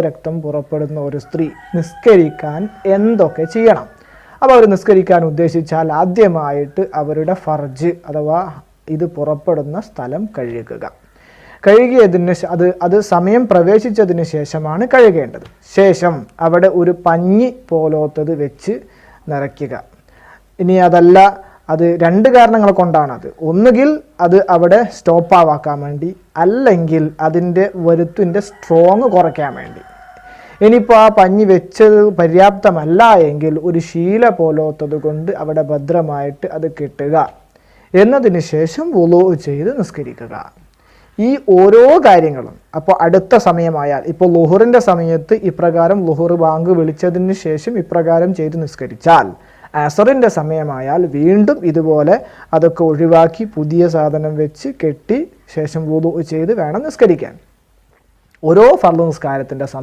രക്തം പുറപ്പെടുന്ന ഒരു സ്ത്രീ നിസ്കരിക്കാൻ എന്തൊക്കെ ചെയ്യണം? അപ്പോൾ അവർ നിസ്കരിക്കാൻ ഉദ്ദേശിച്ചാൽ ആദ്യമായിട്ട് അവരുടെ ഫർജ് അഥവാ ഇത് പുറപ്പെടുന്ന സ്ഥലം കഴുകുക. കഴുകിയതിന് അത് അത് സമയം പ്രവേശിച്ചതിന് ശേഷമാണ് കഴുകേണ്ടത്. ശേഷം അവിടെ ഒരു പഞ്ഞി പോലോത്തത് വെച്ച് നിറയ്ക്കുക. ഇനി അതല്ല അത് രണ്ട് കാരണങ്ങൾ കൊണ്ടാണ് അത് ഒന്നുകിൽ അത് അവിടെ സ്റ്റോപ്പ് ആവാക്കാൻ വേണ്ടി അല്ലെങ്കിൽ അതിന്റെ വരുത്തിന്റെ സ്ട്രോങ് കുറയ്ക്കാൻ വേണ്ടി. ഇനിയിപ്പോൾ ആ പഞ്ഞി വെച്ചത് പര്യാപ്തമല്ല എങ്കിൽ ഒരു ശീല പോലോത്തത് കൊണ്ട് അവിടെ ഭദ്രമായിട്ട് അത് കിട്ടുക. എന്നതിന് ശേഷം വുളോ ചെയ്ത് നിസ്കരിക്കുക. ഈ ഓരോ കാര്യങ്ങളും അപ്പോൾ അടുത്ത സമയമായാൽ ഇപ്പോൾ ലുഹറിന്റെ സമയത്ത് ഇപ്രകാരം ലുഹർ ബാങ്ക് വിളിച്ചതിന് ശേഷം ഇപ്രകാരം ചെയ്ത് നിസ്കരിച്ചാൽ അസറിന്റെ സമയമായാൽ വീണ്ടും ഇതുപോലെ അതൊക്കെ ഒഴിവാക്കി പുതിയ സാധനം വെച്ച് കെട്ടി ശേഷം വുളു ചെയ്ത് വേണം നിസ്കരിക്കാൻ. ഓരോ ഫർദ് നിസ്കാരത്തിന്റെ